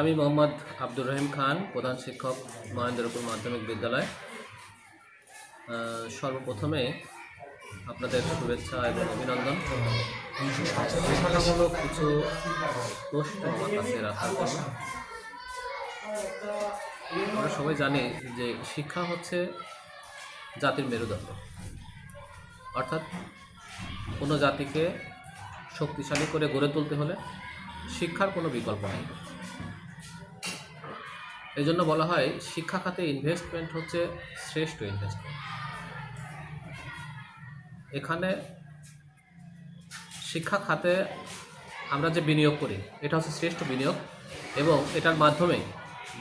আমি মোহাম্মদ আব্দুর রহিম খান, প্রধান শিক্ষক মহেন্দ্রপুর মাধ্যমিক বিদ্যালয়। সর্বপ্রথমে আপনাদের শুভেচ্ছা এবং অভিনন্দন। শিক্ষামূলক কিছু প্রশ্ন আমার কাছে রাখার আমরা সবাই জানি যে শিক্ষা হচ্ছে জাতির মেরুদণ্ড। অর্থাৎ কোনো জাতিকে শক্তিশালী করে গড়ে তুলতে হলে শিক্ষার কোনো বিকল্প নেই। এই জন্য বলা হয় শিক্ষা খাতে ইনভেস্টমেন্ট হচ্ছে শ্রেষ্ঠ ইনভেস্টমেন্ট এখানে শিক্ষা খাতে আমরা যে বিনিয়োগ করি, এটা হচ্ছে শ্রেষ্ঠ বিনিয়োগ এবং এটার মাধ্যমে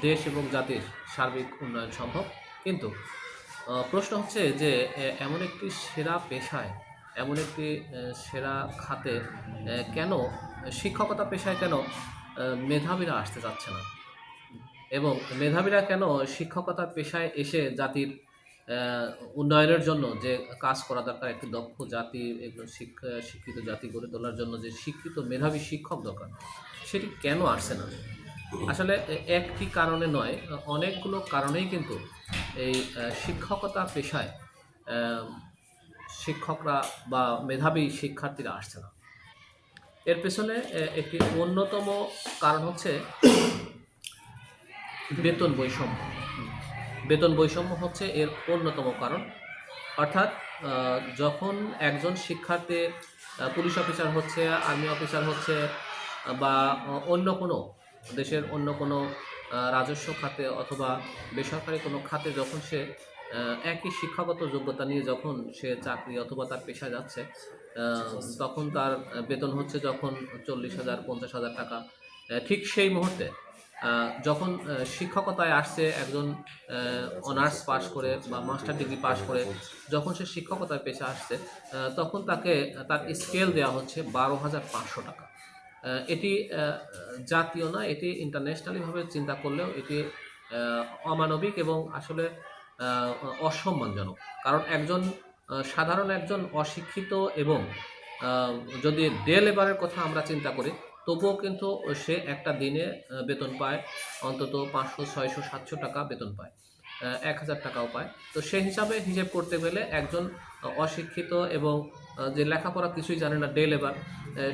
দেশ এবং জাতির সার্বিক উন্নয়ন সম্ভব। কিন্তু প্রশ্ন হচ্ছে যে এমন একটি সেরা পেশায়, এমন একটি সেরা খাতে কেন, শিক্ষকতা পেশায় কেন মেধাবীরা আসতে চাচ্ছে না? এবং মেধাবীরা কেন শিক্ষকতা পেশায় এসে জাতির উন্নয়নের জন্য যে কাজ করা দরকার, একটি দক্ষ জাতি, একজন শিক্ষা, শিক্ষিত জাতি গড়ে তোলার জন্য যে শিক্ষিত মেধাবী শিক্ষক দরকার, সেটি কেন আসছে না? আসলে একটি কারণে নয়, অনেকগুলো কারণেই কিন্তু এই শিক্ষকতা পেশায় শিক্ষকরা বা মেধাবী শিক্ষার্থীরা আসছে না। এর পেছনে একটি অন্যতম কারণ হচ্ছে বেতন বৈষম্য। বেতন বৈষম্য হচ্ছে এর অন্যতম কারণ। অর্থাৎ যখন একজন শিক্ষার্থী পুলিশ অফিসার হচ্ছে, আর্মি অফিসার হচ্ছে, বা অন্য কোনো দেশের অন্য কোনো রাজস্ব খাতে অথবা বেসরকারি কোনো খাতে যখন সে একই শিক্ষাগত যোগ্যতা নিয়ে যখন সে চাকরি অথবা তার পেশা যাচ্ছে তখন তার বেতন হচ্ছে যখন চল্লিশ হাজার, পঞ্চাশ হাজার টাকা। ঠিক সেই মুহূর্তে যখন শিক্ষকতায় আসছে একজন অনার্স পাশ করে বা মাস্টার ডিগ্রি পাশ করে, যখন সে শিক্ষকতায় পেশা আসছে তখন তাকে, তার স্কেল দেওয়া হচ্ছে বারো হাজার পাঁচশো টাকা। এটি জাতীয় না, এটি ইন্টারন্যাশনালিভাবে চিন্তা করলেও এটি অমানবিক এবং আসলে অসম্মানজনক। কারণ একজন সাধারণ একজন অশিক্ষিত এবং যদি ডে লেবারের কথা আমরা চিন্তা করি তবুও কিন্তু সে একটা দিনে বেতন পায়। অন্তত পাঁচশো, ছয়শো, সাতশো টাকা বেতন পায়। এক হাজার টাকাও পায়। তো সেই হিসাবে হিসেব করতে গেলে একজন অশিক্ষিত এবং যে লেখাপড়া কিছুই জানে না, ডে লেবার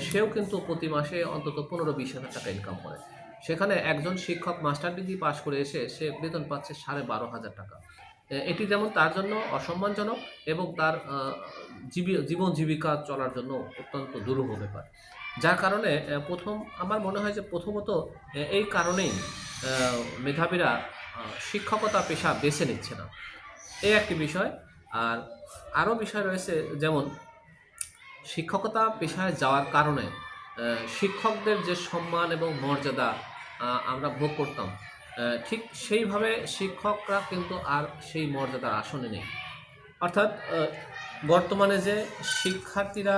সেও কিন্তু প্রতি মাসে অন্তত পনেরো বিশ হাজার টাকা ইনকাম করে। সেখানে একজন শিক্ষক মাস্টার ডিগ্রি পাশ করে এসে সে বেতন পাচ্ছে সাড়ে বারো হাজার টাকা। এটি যেমন তার জন্য অসম্মানজনক এবং তার জীবন জীবিকা চলার জন্য অত্যন্ত দুরূহ ব্যাপার। যার কারণে প্রথম, আমার মনে হয় যে প্রথমত এই কারণেই মেধাবীরা শিক্ষকতা পেশা বেছে নিচ্ছে না। এই একটি বিষয়। আর আরও বিষয় রয়েছে, যেমন, শিক্ষকতা পেশায় যাওয়ার কারণে শিক্ষকদের যে সম্মান এবং মর্যাদা আমরা ভোগ করতাম ঠিক সেইভাবে শিক্ষকরা কিন্তু আর সেই মর্যাদার আসনে নেই। অর্থাৎ বর্তমানে যে শিক্ষার্থীরা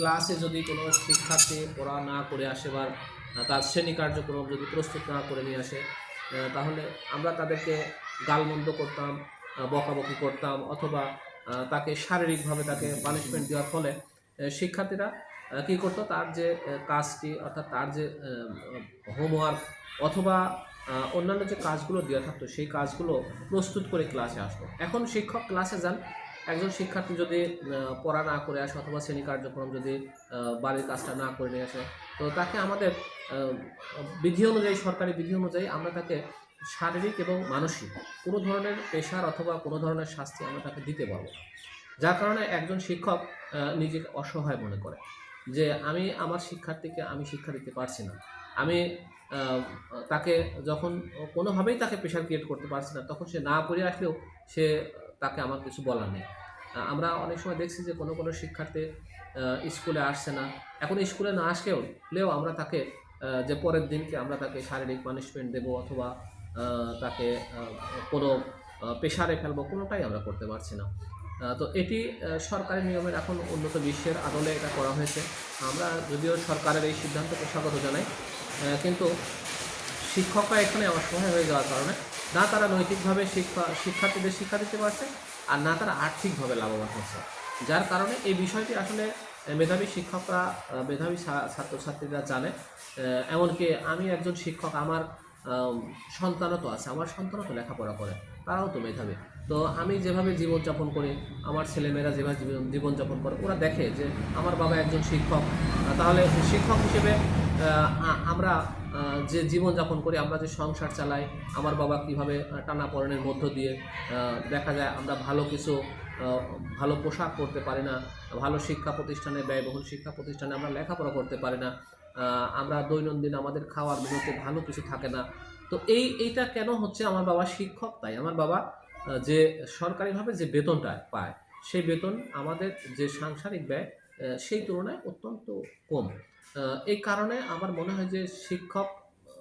ক্লাসে যদি কোনো শিক্ষার্থী পড়া না করে আসে বা তার শ্রেণি কার্যক্রম যদি প্রস্তুত না করে নিয়ে আসে তাহলে আমরা তাদেরকে গালমন্দ করতাম বকাবকি করতাম অথবা তাকে শারীরিকভাবে তাকে পানিশমেন্ট দেওয়ার ফলে শিক্ষার্থীরা কী করতো? তার যে কাজটি অর্থাৎ তার যে হোমওয়ার্ক অথবা অন্যান্য যে কাজগুলো দেওয়া থাকতো, সেই কাজগুলো প্রস্তুত করে ক্লাসে আসতো। এখন শিক্ষক ক্লাসে যান একজন শিক্ষার্থী যদি পড়া না করে আসে অথবা শ্রেণি কার্যক্রম যদি বাড়ির কাজটা না করে নিয়ে আসে, তো তাকে আমাদের বিধি অনুযায়ী, সরকারি বিধি অনুযায়ী আমরা তাকে শারীরিক এবং মানসিক কোনো ধরনের পেশার অথবা কোনো ধরনের শাস্তি আমরা তাকে দিতে পারব যার কারণে একজন শিক্ষক নিজেকে অসহায় মনে করে যে আমি আমার শিক্ষার্থীকে আমি শিক্ষা দিতে পারছি না। আমি তাকে যখন কোনোভাবেই তাকে প্রেশার ক্রিয়েট করতে পারছি না, তখন সে না করে আসলেও সে তাকে আমার কিছু বলার নেই। আমরা অনেক সময় দেখছি যে কোনো কোনো শিক্ষার্থী স্কুলে আসছে না। এখন স্কুলে না আসলেও, লেও আমরা তাকে যে পরের দিনকে আমরা তাকে শারীরিক পানিশমেন্ট দেবো অথবা তাকে কোনো পেশারে ফেলব, কোনোটাই আমরা করতে পারছি না। তো এটি সরকারি নিয়মের এখন উন্নত বিশ্বের আদলে এটা করা হয়েছে। আমরা যদিও সরকারের এই সিদ্ধান্তকে স্বাগত জানাই কিন্তু শিক্ষকরা এখানে অসহায় হয়ে যাওয়ার কারণে না তারা নৈতিকভাবে শিক্ষা শিক্ষার্থীদের শিক্ষা দিতে পারছে আর না তারা আর্থিকভাবে লাভবান হচ্ছে। যার কারণে এই বিষয়টি আসলে মেধাবী শিক্ষকরা মেধাবী ছাত্রছাত্রীরা জানে। এমনকি আমি একজন শিক্ষক আমার আম, সন্তানও তো আছে আমার সন্তানও তো লেখাপড়া করে তারাও তো মেধাবী। তো আমি যেভাবে জীবনযাপন করি আমার ছেলেমেয়েরা যেভাবে জীবন জীবনযাপন করে ওরা দেখে যে আমার বাবা একজন শিক্ষক তাহলে শিক্ষক হিসেবে আমরা যে জীবনযাপন করি, আমরা যে সংসার চালাই, আমার বাবা কীভাবে টানাপড়নের মধ্য দিয়ে দেখা যায় আমরা ভালো কিছু ভালো পোশাক পরতে পারি না, ভালো শিক্ষা প্রতিষ্ঠানে, ব্যয়বহুল শিক্ষা প্রতিষ্ঠানে আমরা লেখাপড়া করতে পারি না আমরা দৈনন্দিন আমাদের খাওয়ার মেনুতে ভালো কিছু থাকে না। তো এই, এইটা কেন হচ্ছে আমার বাবা শিক্ষক তাই? আমার বাবা যে সরকারিভাবে যে বেতনটা পায়, সেই বেতন আমাদের যে সাংসারিক ব্যয় সেই তুলনায় অত্যন্ত কম। এই কারণে আমার মনে হয় যে শিক্ষক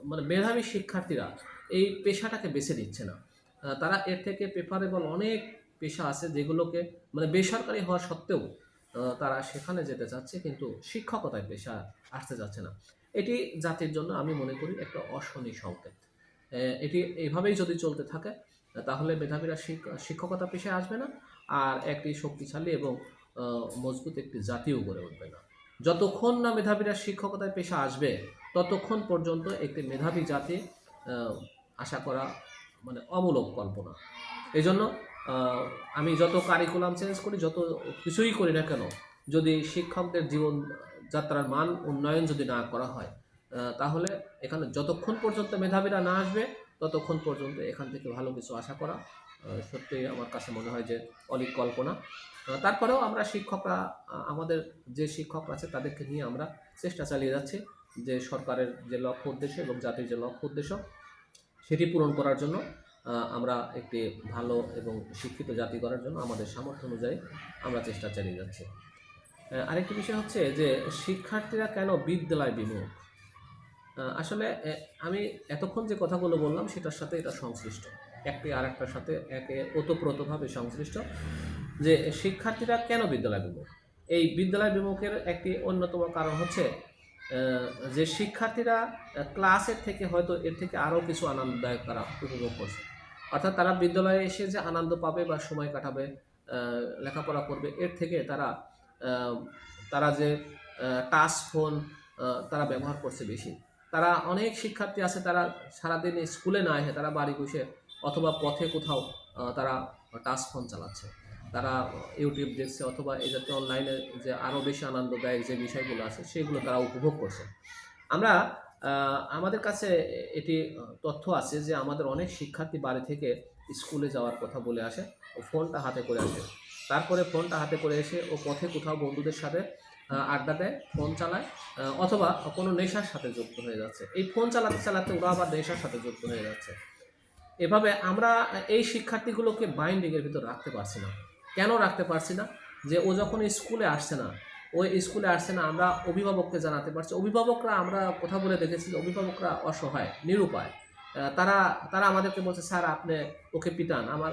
মানে মেধাবী শিক্ষার্থীরা এই পেশাটাকে বেছে নিচ্ছে না। তারা এর থেকে প্রেফারেবল অনেক পেশা আছে যেগুলোকে মানে বেসরকারি হওয়া সত্ত্বেও তারা সেখানে যেতে চাচ্ছে কিন্তু শিক্ষকতায় পেশা আসতে যাচ্ছে না। এটি জাতির জন্য আমি মনে করি একটা অশনি সংকেত। এটি এইভাবেই যদি চলতে থাকে, তাহলে মেধাবীরা শিক- শিক্ষকতা পেশায় আসবে না, আর একটি শক্তিশালী এবং মজবুত একটি জাতিও গড়ে উঠবে না। যতক্ষণ না মেধাবীরা শিক্ষকতায় পেশা আসবে, ততক্ষণ পর্যন্ত একটি মেধাবী জাতি আশা করা মানে অমূলক কল্পনা। এই জন্য আমি যত কারিকুলাম চেঞ্জ করি, যত কিছুই করি না কেন, যদি শিক্ষকদের জীবন যাত্রার মান উন্নয়ন যদি না করা হয় তাহলে এখানে যতক্ষণ পর্যন্ত মেধাবীরা না আসবে, ততক্ষণ পর্যন্ত এখান থেকে ভালো কিছু আশা করা সত্যিই আমার কাছে মনে হয় যে অলিক কল্পনা। তারপরেও আমরা শিক্ষকরা আমাদের যে শিক্ষকরা আছে তাদেরকে নিয়ে আমরা চেষ্টা চালিয়ে যাচ্ছি যে সরকারের যে লক্ষ্য উদ্দেশ্য এবং জাতির যে লক্ষ্য উদ্দেশ্য, সেটি পূরণ করার জন্য আমরা একটি ভালো এবং শিক্ষিত জাতি করার জন্য আমাদের সামর্থ্য অনুযায়ী আমরা চেষ্টা চালিয়ে যাচ্ছি। আরেকটি বিষয় হচ্ছে যে শিক্ষার্থীরা কেন বিদ্যালয় বিমুখ? আসলে আমি এতক্ষণ যে কথাগুলো বললাম সেটার সাথে এটা সংশ্লিষ্ট। একটি আর একটার সাথে একে ওতপ্রোতভাবে সংশ্লিষ্ট। যে শিক্ষার্থীরা কেন বিদ্যালয় বিমুখ? এই বিদ্যালয় বিমুখের একটি অন্যতম কারণ হচ্ছে যে শিক্ষার্থীরা ক্লাসের থেকে হয়তো এর থেকে আরও কিছু আনন্দদায়ক তারা উপভোগ করছে। অর্থাৎ তারা বিদ্যালয়ে এসে যে আনন্দ পাবে বা সময় কাটাবে লেখাপড়া করবে, এর থেকে তারা তারা যে টাচ ফোন তারা ব্যবহার করছে বেশি। তারা অনেক শিক্ষার্থী আছে, তারা সারাদিন স্কুলে না এসে তারা বাড়ি বসে অথবা পথে কোথাও তারা টাচ ফোন চালাচ্ছে। তারা ইউটিউব দেখছে অথবা এই জাতীয় অনলাইনে যে আরও বেশি আনন্দদায়ক যে বিষয়গুলো আছে, সেগুলো তারা উপভোগ করছে। আমরা আমাদের কাছে এটি তথ্য আছে যে আমাদের অনেক শিক্ষার্থী বাড়ি থেকে স্কুলে যাওয়ার কথা বলে আসে ও ফোনটা হাতে করে আসে। তারপরে ফোনটা হাতে করে এসে ও পথে কোথাও বন্ধুদের সাথে আড্ডা দেয় ফোন চালায় অথবা কোনো নেশার সাথে যুক্ত হয়ে যাচ্ছে। এই ফোন চালাতে চালাতে ওরা আবার নেশার সাথে যুক্ত হয়ে যাচ্ছে। এভাবে আমরা এই শিক্ষার্থীগুলোকে বাইন্ডিংয়ের ভিতর রাখতে পারছি না। কেন রাখতে পারছি না? যে ও যখন স্কুলে আসছে না, ও স্কুলে আসছে না, আমরা অভিভাবককে জানাতে পারছি। অভিভাবকরা আমরা কথা বলে দেখেছি অভিভাবকরা অসহায়, নিরুপায়। তারা তারা আমাদেরকে বলছে, স্যার, আপনি ওকে পিটান। আমার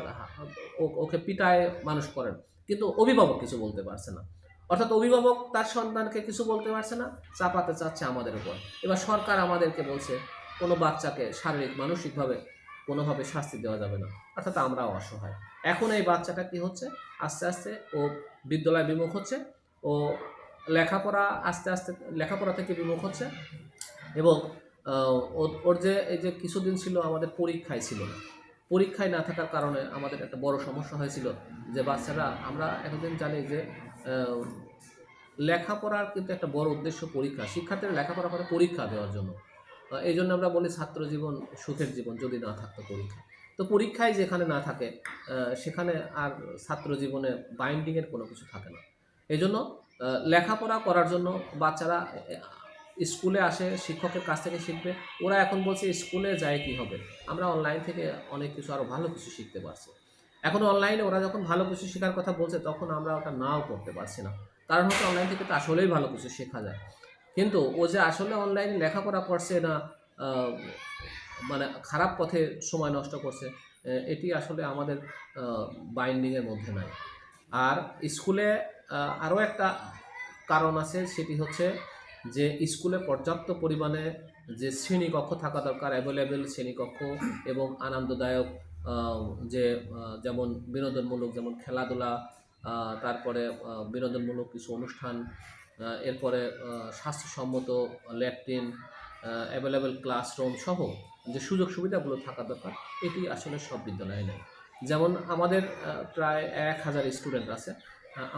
ওকে পিটায় মানুষ করেন। কিন্তু অভিভাবক কিছু বলতে পারছে না। অর্থাৎ অভিভাবক তার সন্তানকে কিছু বলতে পারছে না, চাপাতে চাচ্ছে আমাদের উপর। এবার সরকার আমাদেরকে বলছে, কোনো বাচ্চাকে শারীরিক, মানসিকভাবে কোনোভাবে শাস্তি দেওয়া যাবে না। অর্থাৎ আমরাও অসহায়। এখন এই বাচ্চাটা কি হচ্ছে? আস্তে আস্তে ও বিদ্যালয় বিমুখ হচ্ছে। ও লেখাপড়া আস্তে আস্তে, লেখাপড়া থেকে বিমুখ হচ্ছে এবং ওর- যে এই যে কিছুদিন ছিল আমাদের পরীক্ষায় ছিল না। পরীক্ষায় না থাকার কারণে আমাদের একটা বড় সমস্যা হয়েছিল যে বাচ্চারা, আমরা এতদিন জানি যে লেখাপড়ার কিন্তু একটা বড় উদ্দেশ্য পরীক্ষা, শিক্ষার্থীরা লেখাপড়া করে পরীক্ষা দেওয়ার জন্য। এই জন্য আমরা বলি ছাত্র জীবন সুখের জীবন যদি না থাকতো পরীক্ষা। তো পরীক্ষায় যেখানে না থাকে সেখানে আর ছাত্র জীবনে বাইন্ডিংয়ের কোনো কিছু থাকে না। এই জন্য লেখাপড়া করার জন্য বাচ্চারা স্কুলে আসে, শিক্ষকের কাছ থেকে শিখবে। ওরা এখন বলছে, স্কুলে যায় কি হবে? আমরা অনলাইন থেকে অনেক কিছু আরও ভালো কিছু শিখতে পারছি। এখন অনলাইনে ওরা যখন ভালো কিছু শেখার কথা বলছে, তখন আমরা ওটা নাও করতে পারছি না। কারণ হচ্ছে অনলাইন থেকে তো আসলেই ভালো কিছু শেখা যায়। কিন্তু ও যে আসলে অনলাইনে লেখাপড়া করছে না মানে খারাপ পথে সময় নষ্ট করছে এটি আসলে আমাদের বাইন্ডিংয়ের মধ্যে নাই। আর স্কুলে আরও একটা কারণ আছে, সেটি হচ্ছে যে স্কুলে পর্যাপ্ত পরিমাণে যে শ্রেণীকক্ষ থাকা দরকার অ্যাভেলেবেল শ্রেণীকক্ষ এবং আনন্দদায়ক যে যেমন বিনোদনমূলক, যেমন খেলাধুলা তারপরে বিনোদনমূলক কিছু অনুষ্ঠান এরপরে স্বাস্থ্যসম্মত ল্যাট্রিন অ্যাভেলেবেল ক্লাসরুম সহ যে সুযোগ সুবিধাগুলো থাকা দরকার, এটি আসলে সব বিদ্যালয়ে নেই। যেমন আমাদের প্রায় এক হাজার স্টুডেন্ট আছে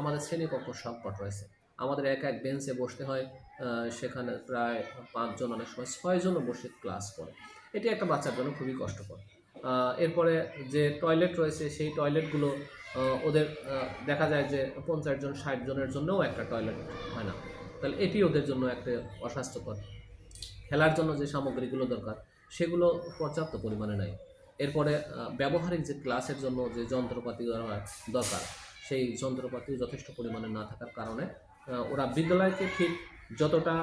আমাদের শ্রেণীকক্ষ সংকট রয়েছে। আমাদের এক এক বেঞ্চে বসতে হয় সেখানে প্রায় পাঁচজন, অনেক সময় ছয়জনও বসে ক্লাস করে। এটি একটা বাচ্চার জন্য খুবই কষ্টকর। এরপরে যে টয়লেট রয়েছে, সেই টয়লেটগুলো ওদের দেখা যায় যে পঞ্চাশ জন, ষাট জনের জন্যও একটা টয়লেট হয় না। তাহলে এটি ওদের জন্য একটা অস্বাস্থ্যকর। খেলার জন্য যে সামগ্রীগুলো দরকার, সেগুলো পর্যাপ্ত পরিমাণে নাই। এরপরে ব্যবহারিক যে ক্লাসের জন্য যে যন্ত্রপাতি দরকার, সেই যন্ত্রপাতি যথেষ্ট পরিমাণে না থাকার কারণে ওরা বিদ্যালয়কে ঠিক যতটা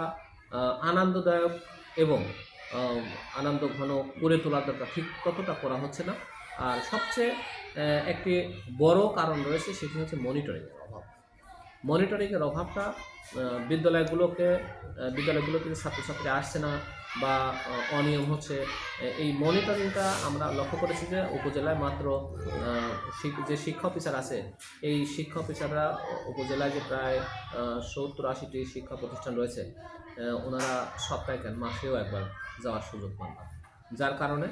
আনন্দদায়ক এবং আনন্দ ঘন করে তোলার দরকার। ঠিক ততটা করা হচ্ছে না। আর সবচেয়ে একটি বড় কারণ রয়েছে সেটি হচ্ছে মনিটরিংয়ের অভাব। মনিটরিংয়ের অভাবটা বিদ্যালয়গুলোকে আহ, বিদ্যালয়গুলোতে ছাত্রছাত্রী আসছে না বা অনিয়ম হচ্ছে এই মনিটরিংটা আমরা লক্ষ্য করেছি যে উপজেলায় মাত্র যে শিক্ষা অফিসার আছে এই শিক্ষা অফিসাররা উপজেলায় যে প্রায় সত্তর আশিটি শিক্ষা প্রতিষ্ঠান রয়েছে ওনারা সপ্তাহে কেন? মাসেও একবার। যাওয়ার সুযোগ পান না। যার কারণে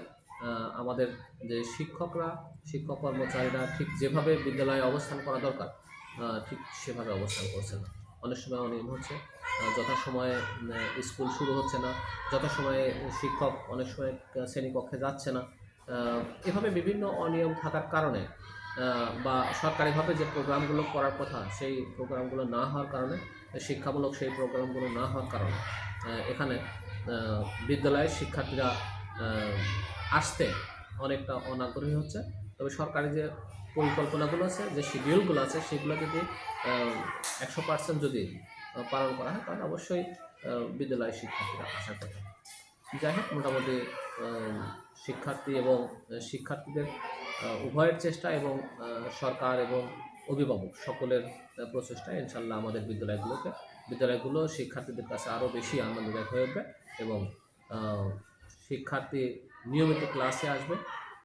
আমাদের যে শিক্ষকরা, শিক্ষক কর্মচারীরা ঠিক যেভাবে বিদ্যালয়ে অবস্থান করা দরকার ঠিক সেভাবে অবস্থান করছে না। অনেক সময় অনিয়ম হচ্ছে যথাসময়ে স্কুল শুরু হচ্ছে না, যথাসময়ে শিক্ষক অনেক সময় শ্রেণীকক্ষে যাচ্ছে না। এভাবে বিভিন্ন অনিয়ম থাকার কারণে বা সরকারিভাবে যে প্রোগ্রামগুলো করার কথা, সেই প্রোগ্রামগুলো না হওয়ার কারণে, শিক্ষামূলক সেই প্রোগ্রামগুলো না হওয়ার কারণে এখানে আহ, বিদ্যালয়ের শিক্ষার্থীরা আসতে অনেকটা অনাগ্রহী হচ্ছে। তবে সরকারি যে পরিকল্পনাগুলো আছে যে শিডিউলগুলো আছে সেগুলো যদি একশো পার্সেন্ট যদি পালন করা হয় তাহলে অবশ্যই বিদ্যালয়ের শিক্ষার্থীরা আশা করে যাই হোক মোটামুটি শিক্ষার্থী এবং শিক্ষার্থীদের উভয়ের চেষ্টা এবং সরকার এবং অভিভাবক সকলের আহ, প্রচেষ্টায় ইনশাল্লাহ আমাদের বিদ্যালয়গুলোকে বিদ্যালয়গুলো শিক্ষার্থীদের কাছে আরও বেশি আনন্দদায়ক হয়ে উঠবে এবং শিক্ষার্থী নিয়মিত ক্লাসে আসবে।